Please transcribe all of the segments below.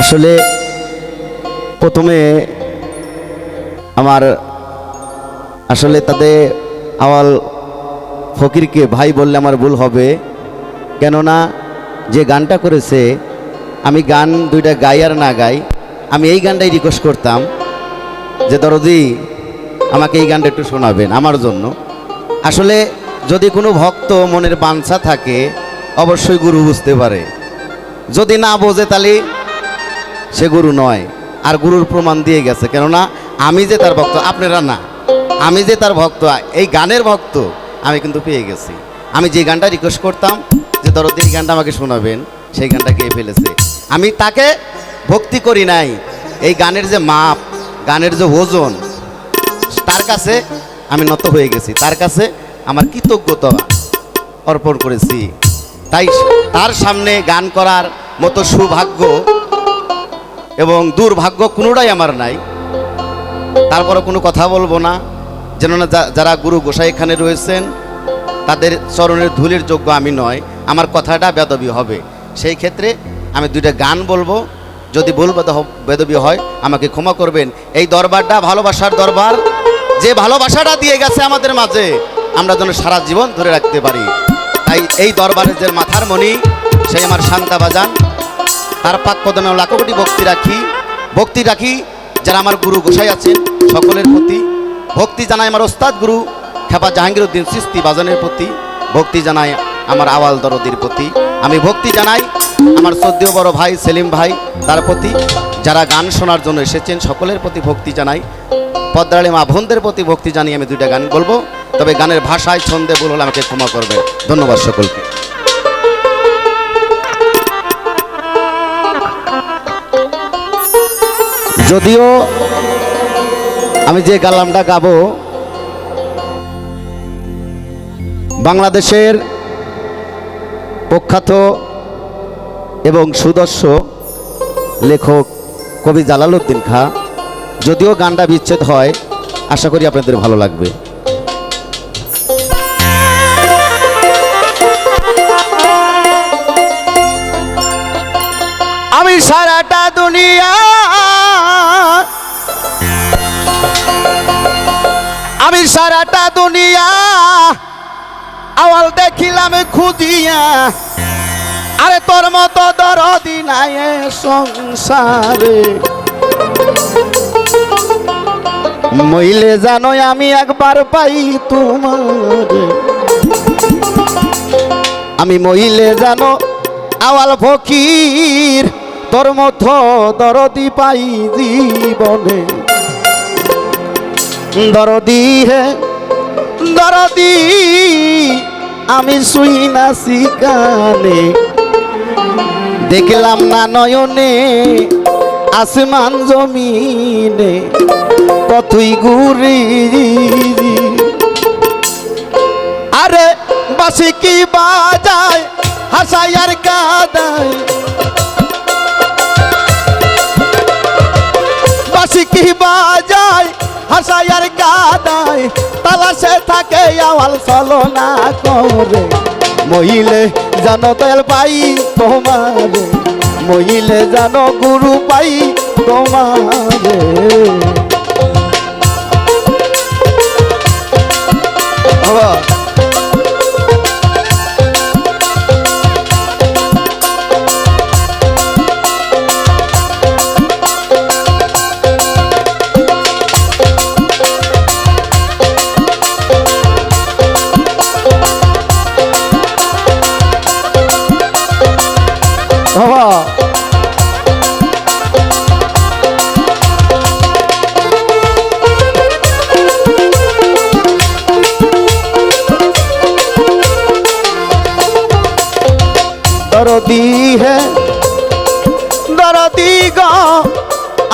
আসলে প্রথমে আমার আসলে তাদের আওয়াল ফকিরকে ভাই বললে আমার ভুল হবে। কেননা যে গানটা করেছে, আমি গান দুইটা গাই আর না গাই, আমি এই গানটাই রিকোয়েস্ট করতাম যে, দরদি, আমাকে এই গানটা একটু শোনাবেন আমার জন্য। আসলে যদি কোনো ভক্ত মনের বাঞ্ছা থাকে, অবশ্যই গুরু বুঝতে পারে। যদি না বোঝে তাহলে সে গুরু নয়। আর গুরুর প্রমাণ দিয়ে গেছে। কেননা আমি যে তার ভক্ত, আপনারা না। আমি যে তার ভক্ত, এই গানের ভক্ত, আমি কিন্তু পেয়ে গেছি। আমি যে গানটা রিকোয়েস্ট করতাম, যে দরদি এই গানটা আমাকে শোনাবেন, সেই গানটা গেয়ে ফেলেছে? আমি তাকে ভক্তি করি নাই। এই গানের যে মাপ, গানের যে ওজন, তার কাছে আমি নত হয়ে গেছি। তার কাছে আমার কৃতজ্ঞতা অর্পণ করেছি। তাই তার সামনে গান করার মতো সৌভাগ্য এবং দুর্ভাগ্য কোনোটাই আমার নাই। তারপরে কোনো কথা বলব না। যেন না যারা গুরু গোসাই এখানে রয়েছেন, তাদের চরণের ধুলির যোগ্য আমি নয়। আমার কথাটা বেদবি হবে। সেই ক্ষেত্রে আমি দুইটা গান বলব। যদি ভুল বেদ- বেদবি হয়, আমাকে ক্ষমা করবেন। এই দরবারটা ভালোবাসার দরবার। যে ভালোবাসাটা দিয়ে গেছে আমাদের মাঝে, আমরা যেন সারা জীবন ধরে রাখতে পারি। তাই এই দরবারের যে মাথার মণি, সেই আমার শান্তা বাজান। তার পাক লাখো কোটি ভক্তি রাখি ভক্তি রাখি যারা আমার গুরু গোসাই আছেন সকলের প্রতি। ভক্তি জানাই আমার ওস্তাদ গুরু খেপা জাহাঙ্গীর উদ্দিন সিস্তি বাজানের প্রতি। ভক্তি জানাই আমার আওয়াল দরদির প্রতি। আমি ভক্তি জানাই আমার শ্রদ্ধেয় বড় ভাই সেলিম ভাই, তার প্রতি। যারা গান শোনার জন্য এসেছেন সকলের প্রতি ভক্তি জানাই। পদ্মারালী মা বোনদের প্রতি ভক্তি জানিয়ে আমি দুইটা গান বলব। তবে গানের ভাষায় ছন্দে ভুল হলে আমাকে ক্ষমা করবে। ধন্যবাদ সকলকে। যদিও আমি যে গালামটা গাবো, বাংলাদেশের প্রখ্যাত এবং সুদর্শ লেখক কবি জালালউদ্দিন খা, যদিও গানটা বিচ্ছেদ হয়, আশা করি আপনাদের ভালো লাগবে। আমি সারাটা দুনিয়া। আমি সারাটা দুনিয়া। আওয়াল দেখিলাম খুঁজিয়া। আরে তোর মতো দরদি নাই সংসারে। মইলে জানো আমি একবার পাই তোমার। আমি মহিলে জানো আওয়াল ফকির তোর মতো দরদি পাই জীবনে। দরদি হে, দরদি, আমি শুই না শিকানে দেখলাম না নয়নে আসমান জমিনে কতই ঘুরি। আরে বাসি কি বাজায় হাসাই আর কাদায়। বাসি কি বাজায়? হাসাই আর কাদায় তালাশে থাকে আওয়াল সলনা করে। মহিলে, জানো তেল পাই তোমারে। মহিলে, জানো গুরু পাই তোমারে। দরদি হে। দরদি গ,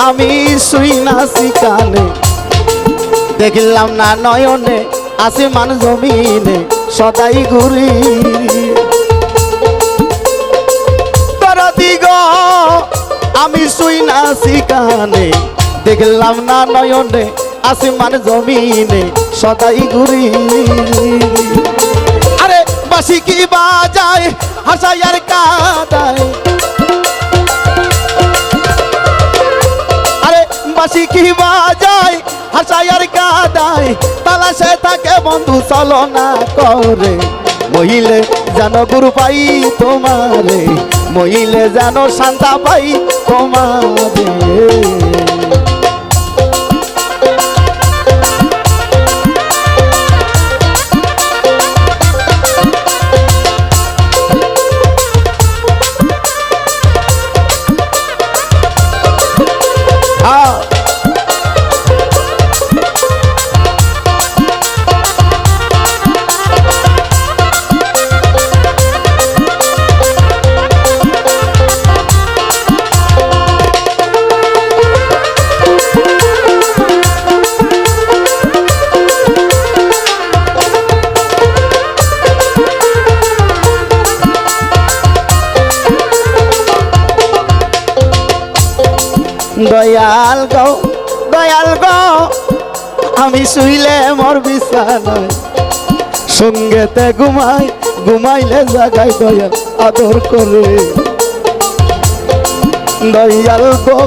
আমি শুই না শিকানে দেখলাম না নয়নে আসমান জমিনে সদাই ঘুরি। দরদি গ, আমি শুই না শিকানে দেখলাম না নয়নে আসমান জমিনে সদাই ঘুরি। বাসি কি বাজায় হাসাই আর কাদায়। বাসি কি বাজায় হাসাই আর কাদায়। তালাশে থাকে বন্ধু, চলো না করে। মহিলে যেন গুরু পাই তোমারে। মহিলে যেন শান্তা পাই তোমারে। দয়াল গো দয়াল গো, আমি শুইলে মোর বিছানায়। সঙ্গেতে ঘুমাই, ঘুমাইলে জাগাই দয়াল আদর করে। দয়াল গো,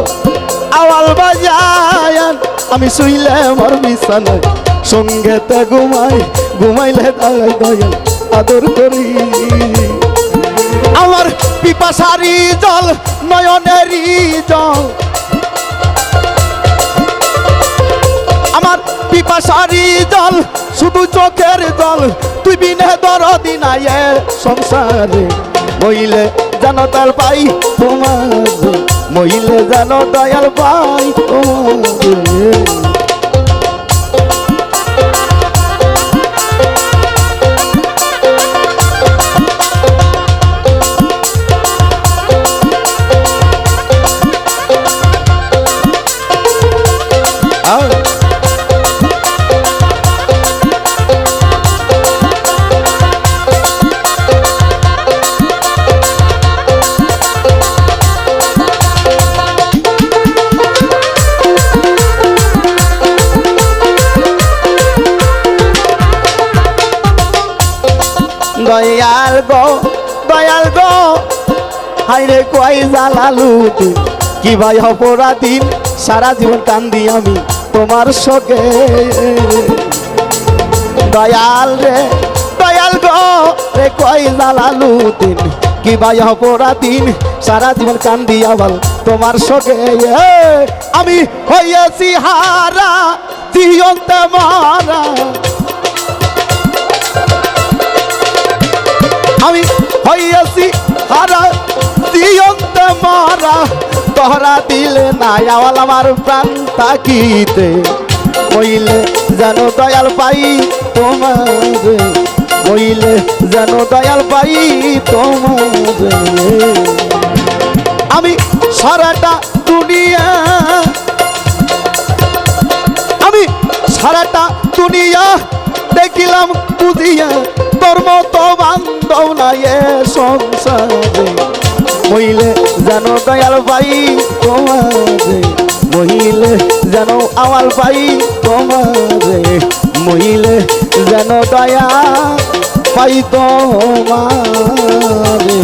আওয়াল বাজায়ান আমি শুইলে মোর বিছানায়। সঙ্গেতে ঘুমাই, ঘুমাইলে জাগাই দয়াল আদর করি। আমার পিপাসারি জল, নয়নেরই জল আমার পিপাসারি জল শুধু চোখের জল। তুই বিনে দরদি এ সংসারে। মহিলে জানো তার পাই তোমার মহিলে জানো দয়াল পাই তোমার। দয়াল গো দয়াল গো। হাইরে কই জালালু কি ভাই অপরাধীন সারা জীবন কান্দি আমি তোমার শোকে দয়াল রে, দয়াল গো, রে কই জালালু দিন কি ভাই অপরাধীন সারা জীবন কান্দি আবার তোমার শোকে আমি হইয়াছি হারা জিয়ন্তে মারা। আমি হইয়াছি হারা, দিয়ন্তে মারা। তোহরা দিলে না আওয়াল আমার প্রাণ তাকিতে। কইলে যেন দয়াল পাই তোমারে, কইলে যেন দয়াল পাই তোমারে। আমি সারাটা দুনিয়া, আমি সারাটা দুনিয়া দেখিলাম বুঝিয়া তোর মতো বান্ধব না এ সংসারে। মহিলে যেন দয়াল ভাই তোমারে, মহিলে যেন আওয়াল ভাই তোমারে, মহিলে যেন দয়া পাই তোমারে।